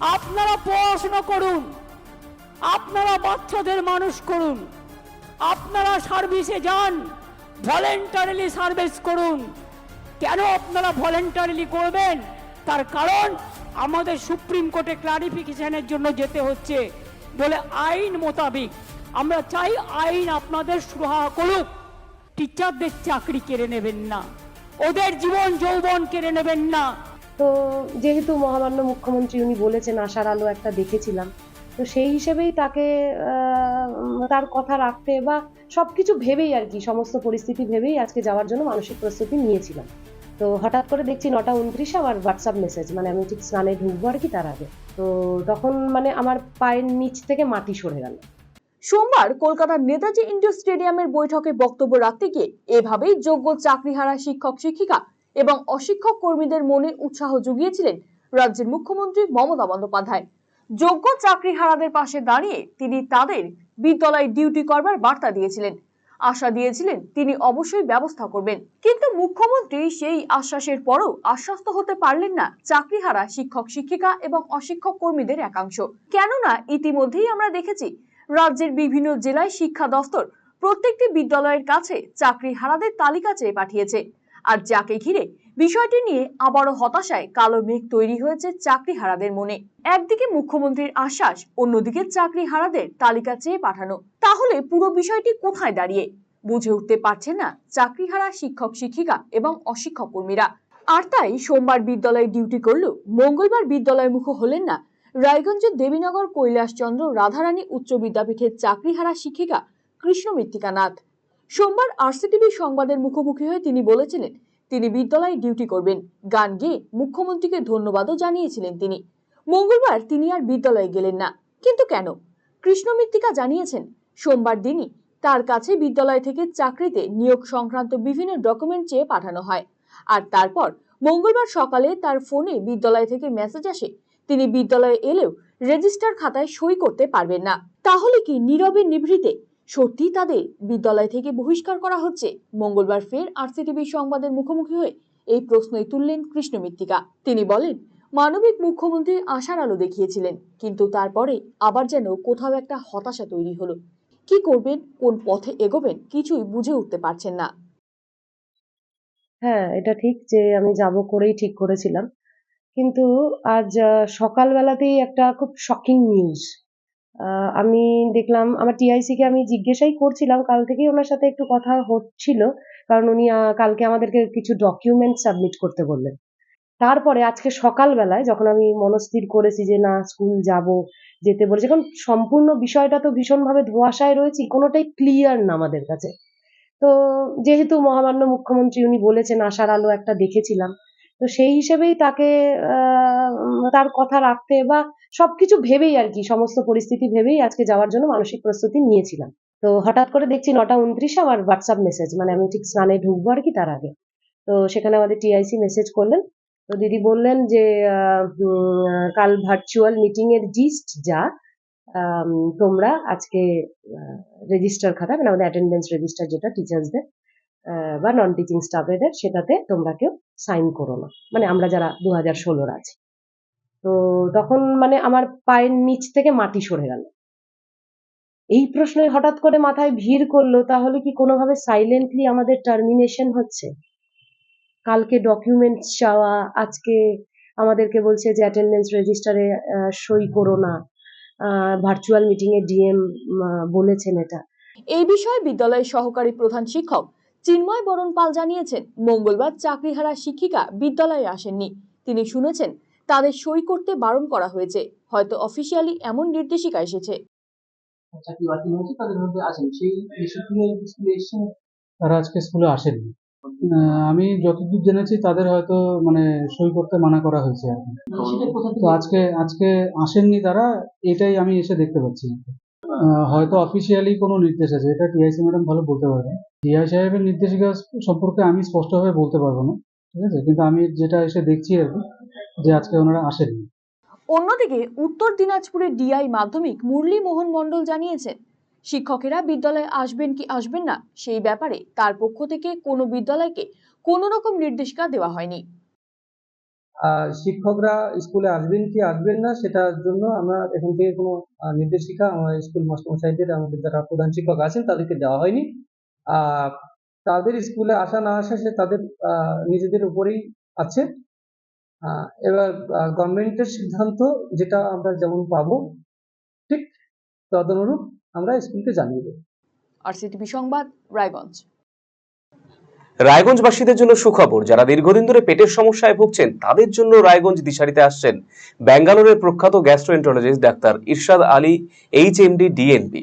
আপনারা পড়াশোনা করুন। আপনারা বাচ্চাদের মানুষ করুন। আপনারা সার্ভিসে যান, ভলেন্টারিলি সার্ভিস করুন। কেন আপনারা ভলেন্টারিলি করবেন? তার কারণ আমাদের সুপ্রিম কোর্টে ক্লারিফিকেশনের জন্য যেতে হচ্ছে। বলে আইন মোতাবিক। আমরা চাই আইন আপনাদের সুরাহা করুক। টিচারদের চাকরি কেড়ে নেবেন না। ওদের জীবন যৌবন কেড়ে নেবেন না। তো যেহেতু মহামান্য মুখ্যমন্ত্রী উনি বলেছেন, আশার আলো একটা দেখেছিলাম, তো সেই হিসেবেই তাকে তার কথা রাখতে বা সবকিছু ভেবেই আর কি, সমস্ত পরিস্থিতি ভেবেই আজকে যাওয়ার জন্য মানসিক প্রস্তুতি নিয়েছিলাম। তো হঠাৎ করে দেখছি নটা উনত্রিশে আমার হোয়াটসঅ্যাপ মেসেজ মানে আমি ঠিক স্নানে ঢুকবো আর কি তার আগে। তো তখন মানে আমার পায়ের নিচ থেকে মাটি সরে গেল। সোমবার কলকাতার নেতাজি ইন্ডোর স্টেডিয়ামের বৈঠকে বক্তব্য রাখতে গিয়ে এভাবেই যোগ্য চাকরিহারা শিক্ষক শিক্ষিকা এবং অশিক্ষক কর্মীদের মনে উৎসাহ জুগিয়েছিলেন রাজ্যের মুখ্যমন্ত্রী মমতা বন্দ্যোপাধ্যায়। যোগ্য চাকরিহারাদের পাশে দাঁড়িয়ে তিনি তাদের বিদ্যালয়ে ডিউটি করবার বার্তা দিয়েছিলেন। আশা দিয়েছিলেন তিনি অবশ্যই ব্যবস্থা করবেন। কিন্তু মুখ্যমন্ত্রী সেই আশ্বাসের পরও আশ্বস্ত হতে পারলেন না চাকরিহারা শিক্ষক, শিক্ষিকা এবং অশিক্ষক কর্মীদের একাংশ। কেননা ইতিমধ্যেই আমরা দেখেছি, রাজ্যের বিভিন্ন জেলায় শিক্ষা দফতর প্রত্যেকটি বিদ্যালয়ের কাছে চাকরি হারাদের তালিকা চেয়ে পাঠিয়েছে। আর যাকে ঘিরে বিষয়টি নিয়ে আবারও হতাশায় কালো মেঘ তৈরি হয়েছে চাকরি হারাদের মনে। একদিকে মুখ্যমন্ত্রীর আশ্বাস, অন্যদিকে চাকরি হারাদের তালিকা চেয়ে পাঠানো। তাহলে পুরো বিষয়টি কোথায় দাঁড়িয়ে? বুঝে উঠতে পারছেন না চাকরিহারা শিক্ষক, শিক্ষিকা এবং অশিক্ষক কর্মীরা। আর তাই সোমবার বিদ্যালয়ে ডিউটি করলেও মঙ্গলবার বিদ্যালয় মুখ হলেন না রায়গঞ্জের দেবীনগর কৈলাসচন্দ্র রাধারানী উচ্চ বিদ্যাপীঠের চাকরিহারা শিক্ষিকা কৃষ্ণ মৃত্তিকা নাথ সোমবার আরসিটিভি সংবাদের মুখোমুখি হয়ে তিনি বলেছিলেন, তিনি বিদ্যালয়ে ডিউটি করবেন। গান গেয়ে মুখ্যমন্ত্রীকে ধন্যবাদও জানিয়েছিলেন তিনি। মঙ্গলবার তিনি আর বিদ্যালয়ে গেলেন না। কিন্তু কেন? কৃষ্ণ মৃত্তিকা জানিয়েছেন, সোমবার দিনই তার কাছে বিদ্যালয় থেকে চাকরিতে নিয়োগ সংক্রান্ত বিভিন্ন ডকুমেন্ট চেয়ে পাঠানো হয়। আর তারপর মঙ্গলবার সকালে তার ফোনে বিদ্যালয় থেকে মেসেজ আসে, তিনি বিদ্যালয়ে এলেও রেজিস্টার খাতায় সই করতে পারবেন না। তাহলে কি নীরবে নিভৃতে সত্যি তাদের বিদ্যালয় থেকে বহিষ্কার করা হচ্ছে। মঙ্গলবার ফের আরসিটিভি সংবাদের মুখোমুখি হয়ে এই প্রশ্নই তুললেন কৃষ্ণ মৃত্তিকা তিনি বলেন, মানবিক মুখ্যমন্ত্রী আশার আলো দেখিয়েছিলেন, কিন্তু তারপরে আবার যেন কোথাও একটা হতাশা তৈরি হলো। কি করবেন, কোন পথে এগোবেন, কিছুই বুঝে উঠতে পারছেন না। হ্যাঁ এটা ঠিক যে আমি যাব করেই ঠিক করেছিলাম। কিন্তু আজ সকালবেলাতেই একটা খুব শকিং নিউজ আমি দেখলাম আমার টিআইসি কে আমি জিজ্ঞাসাই করছিলাম, কাল থেকেই ওনার সাথে একটু কথা হচ্ছিল, কারণ উনি কালকে আমাদেরকে কিছু ডকুমেন্ট সাবমিট করতে বললেন। তারপরে আজকে সকালবেলায় যখন আমি মনস্থির করেছি যে না, স্কুল যাব, যেতে বলেছি কারণ সম্পূর্ণ বিষয়টা তো ভীষণভাবে ধোঁয়াশায় রয়েছে, কোনোটাই ক্লিয়ার না আমাদের কাছে। তো যেহেতু মহামান্য মুখ্যমন্ত্রী উনি বলেছেন, আশার আলো একটা দেখেছিলাম, তো সেই হিসেবেই তাকে তার কথা রাখতে বা সবকিছু ভেবেই আর কি, সমস্ত পরিস্থিতি ভেবেই আজকে যাওয়ার জন্য মানসিক প্রস্তুতি নিয়েছিলাম। তো হঠাৎ করে দেখছি নটা উনত্রিশে আমার হোয়াটসঅ্যাপ মেসেজ মানে আমি ঠিক স্নানে ঢুকবো আর কি তার আগে। তো সেখানে আমাদের টিআইসি মেসেজ করলেন। তো দিদি বললেন যে কাল ভার্চুয়াল মিটিং এর জিস্ট যা তোমরা আজকে রেজিস্টার খাতা মানে আমাদের অ্যাটেন্ডেন্স রেজিস্টার যেটা টিচার্সদের বা নন টিচিং স্টাফেদের সেটাতে তোমরা কেউ সাইন করো না। মানে আমরা যারা দু হাজার ষোলোর আছি। তো তখন মানে আমার পায়ের নিচ থেকে মাটি সরে গেল। এই প্রশ্নে হঠাৎ করে মাথায় ভিড় করল, তাহলে কি কোনোভাবে সাইলেন্টলি আমাদের টার্মিনেশন হচ্ছে? কালকে ডকুমেন্টস চাওয়া, আজকে আমাদেরকে বলছে যে অ্যাটেন্ডেন্স রেজিস্টারে সই করো না। ভার্চুয়াল মিটিং এ ডিএম বলেছেন এটা। এই বিষয়ে বিদ্যালয়ের সহকারী প্রধান শিক্ষক চিন্ময় বরণ পাল জানিয়েছেন, মঙ্গলবার চাকরিহারা শিক্ষিকা বিদ্যালয়ে আসেননি। তিনি শুনেছেন তাদের সই করতে বারণ করা হয়েছে। হয়তো অফিসিয়ালি এমন নির্দেশিকা এসেছে। চাকরি বাতিল হয়েছে তাদের মধ্যে আছেন। সেই স্কুলে এসেছেন তারা আজকে স্কুলে আসেননি। আহ, আমি যতদূর জেনেছি তাদের হয়তো মানে সই করতে মানা করা হয়েছে আর কি। তো আজকে আজকে আসেননি তারা এটাই আমি এসে দেখতে পাচ্ছি। আহ, হয়তো অফিসিয়ালি কোনো নির্দেশ আছে। এটা টিআইসি ম্যাডাম ভালো বলতে পারবেন। টিআই সাহেবের নির্দেশিকা সম্পর্কে আমি স্পষ্টভাবে বলতে পারব না। ঠিক আছে? কিন্তু আমি যেটা এসে দেখছি আর কি যে আজকে ওনারা আসেননি। অন্যদিকে উত্তর দিনাজপুরের ডিআই মাধ্যমিক মুরলী মোহন মণ্ডল জানিয়েছেন শিক্ষকেরা বিদ্যালয়ে আসবেন কি আসবেন না সেই ব্যাপারে তার পক্ষ থেকে কোনো বিদ্যালয়কে কোনো রকম নির্দেশিকা দেওয়া হয়নি। শিক্ষকরা স্কুলে আসবেন কি আসবেন না সেটার জন্য আমরা এখান থেকে কোনো নির্দেশিকা আমার স্কুল মাস্টারমশাইদের আমাদের যারা প্রধান শিক্ষক আছেন তাদেরকে দেওয়া হয়নি। তাদের স্কুলে আসা না আসা সে তাদের আহ, নিজেদের উপরেই আছে। এবার গভর্নমেন্টের সিদ্ধান্ত যেটা আমরা যেমন পাবো ঠিক তদনুরূপ আমরা স্কুলকে জানিয়ে দেবো। আরসিটিভি সংবাদ রায়গঞ্জ। রায়গঞ্জবাসীদের জন্য সুখবর যারা দীর্ঘদিন ধরে পেটের সমস্যায় ভুগছেন তাদের জন্য রায়গঞ্জ দিশারিতে আসছেন ব্যাঙ্গালোরের প্রখ্যাত gastroenterologist doctor Irshad Ali H MD DNB